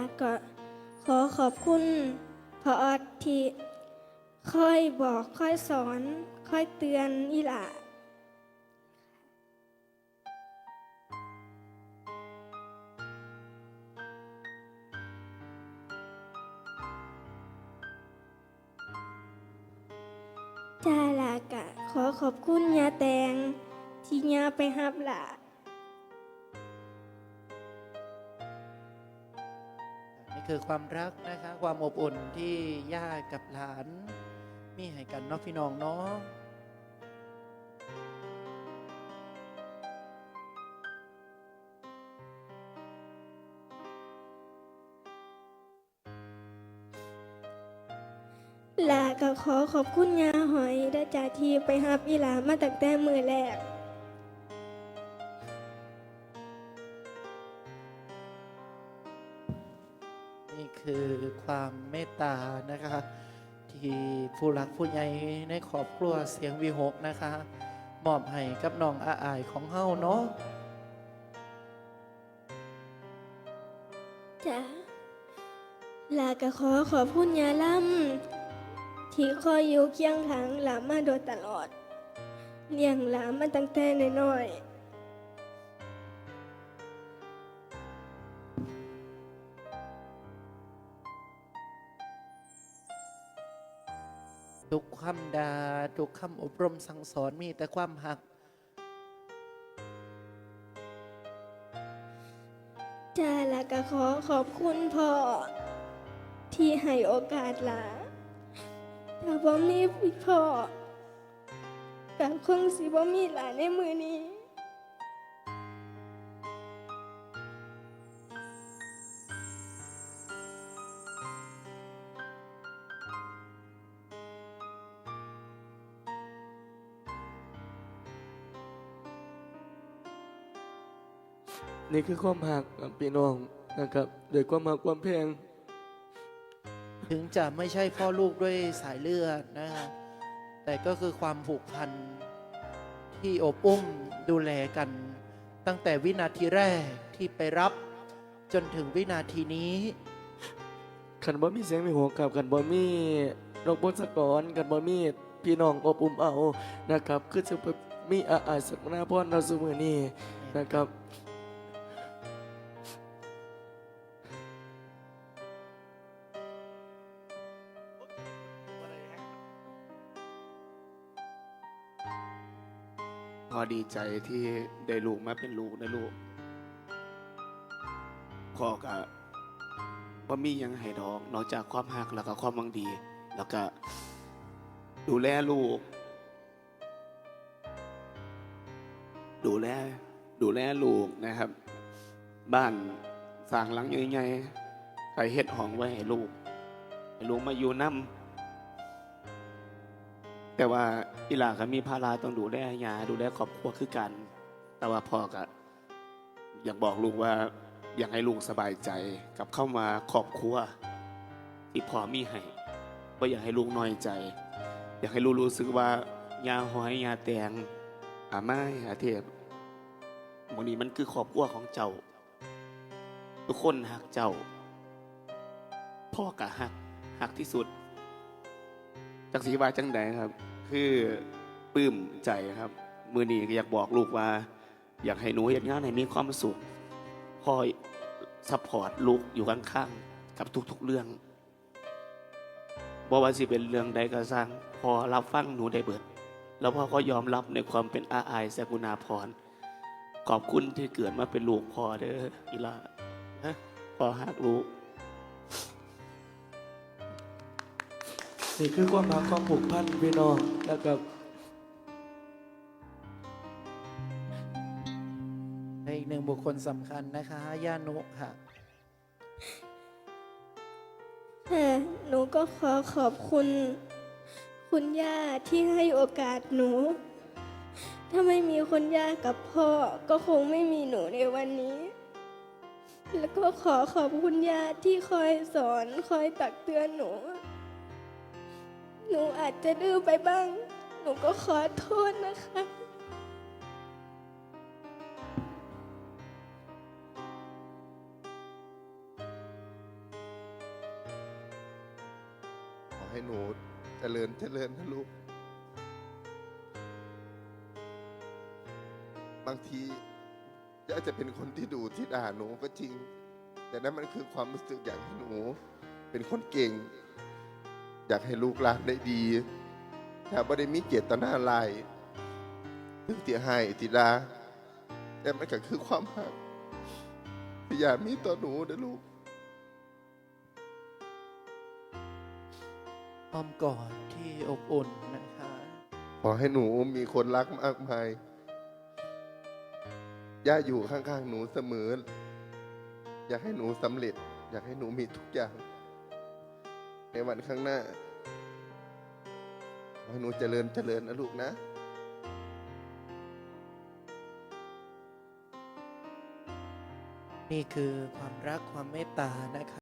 าก็ขอขอบคุณพอออที่ค่อยบอกค่อยสอน ค่อยเตือนอีหล่าจ้าลากะขอขอบคุณยาแตง ที่ยาไปหับหล่า คือความรักนะคะ ความอบอุ่นที่ย่ากับหลาน มีให้กันเนาะพี่น้องเนาะลาก็ขอขอบคุณยาหอยได้จากที่ไปหับอีหลามาตั้งแต่มือแรก นี่คือความเมตตานะคะที่ผู้รักผู้ใหญ่ในครอบครัวเสียงวีหกนะคะมอบให้กับน้องอาอายของเฮาเนาะจ้าลาก็ขอขอบคุณยาล่ำที่คอยอยู่เคียงข้างหลามาโดยตลอด เลี้ยงหลามาตั้งแต่น้อยๆ ทุกคำด่าทุกคำอบรมสั่งสอนมีแต่ความหัก จ้าและก็ขอขอบคุณพ่อที่ให้โอกาสหลาถ้าบ่มีพ่อแต่คงสิบ่มีหลานในมือนี้ นี่คือความหักกับพี่น้องนะครับโดวยความหักความแพง ถึงจะไม่ใช่พ่อลูกด้วยสายเลือดนะคะแต่ก็คือความผูกพันที่อบอุ้มดูแลกัน ตั้งแต่วินาทีแรกที่ไปรับ จนถึงวินาทีนี้ ขันบ่มีเสียงมีหัวกับขันบ่มีดอกบนสกอนขันบ่มีพี่น้องอบอุ่มเอานะครับ คือจะมีอาอาสักนาพรเราสมือนี้นะครับ พอดีใจที่ได้ลูกมาเป็นลูกนะลูกพ่อก็บ่มียังให้ดอกนอกจากความหักแล้วก็ความหวังดี แล้วก็ดูแลลูก ดูแลดูแลลูกนะครับ บ้านสร้างหลังใหญ่ๆใครเฮ็ดห้องไว้ให้ลูกให้ลูกมาอยู่น้ำ แต่ว่าอีหลาก็มีภาระต้องดูแลยาดูแลครอบครัวคือกัน แต่ว่าพ่อก็อยากบอกลูกว่าอยากให้ลูกสบายใจกับเข้ามาครอบครัวที่พ่อมีให้ว่าอยากให้ลูกน้อยใจ อยากให้ลูกรู้สึกว่ายาหอยยาแตงอาไม้อาเทพหมองนี้มันคือครอบครัวของเจ้า ทุกคนหักเจ้า พ่อก็หักหักที่สุด จักสีวาจังใดครับ คือปลื้มใจครับ มือนี้ก็อยากบอกลูกว่า อยากให้หนูเห็นงานให้มีความสุขคอยซัพพอร์ตลูกอยู่ข้างๆกับทุกๆเรื่องบอกว่าสิเป็นเรื่องใดก็สร้าง พอรับฟังหนูได้เบิด แล้วพ่อก็ยอมรับในความเป็นอาอายสกุณาพรขอบคุณที่เกิดมาเป็นลูกพ่อเด้ออีลาพ่อหักลูก นี่คือความหักความผูกพันพี่น้องนะครับและอีกหนึ่งบุคคลสำคัญนะคะย่านุค่ะแต่หนูก็ขอขอบคุณ คุณย่าที่ให้โอกาสหนู ถ้าไม่มีคุณย่ากับพ่อ ก็คงไม่มีหนูในวันนี้ แล้วก็ขอขอบคุณย่าที่คอยสอนคอยตักเตือนหนู หนูอาจจะดื้อไปบ้าง หนูก็ขอโทษนะคะ ขอให้หนูเจริญเจริญนะลูก บางทีอาจจะเป็นคนที่ดูที่ด่าหนูก็จริง แต่นั่นมันคือความรู้สึกอย่างให้หนู เป็นคนเก่ง อยากให้ลูกหลานได้ดีอย่าบ่ได้มีเจตนาลายถึงที่ให้ติดาแต่มันก็คือความหักที่อยากมีต่อหนูนะลูกอ้อมกอดที่อบอุ่นนะคะ ขอให้หนูมีคนรักมากมาย ย่าอยู่ข้างๆหนูเสมอ อยากให้หนูสำเร็จ อยากให้หนูมีทุกอย่าง ในวันข้างหน้าขอให้หนูเจริญเจริญนะลูกนะนี่คือความรักความเมตตานะคะ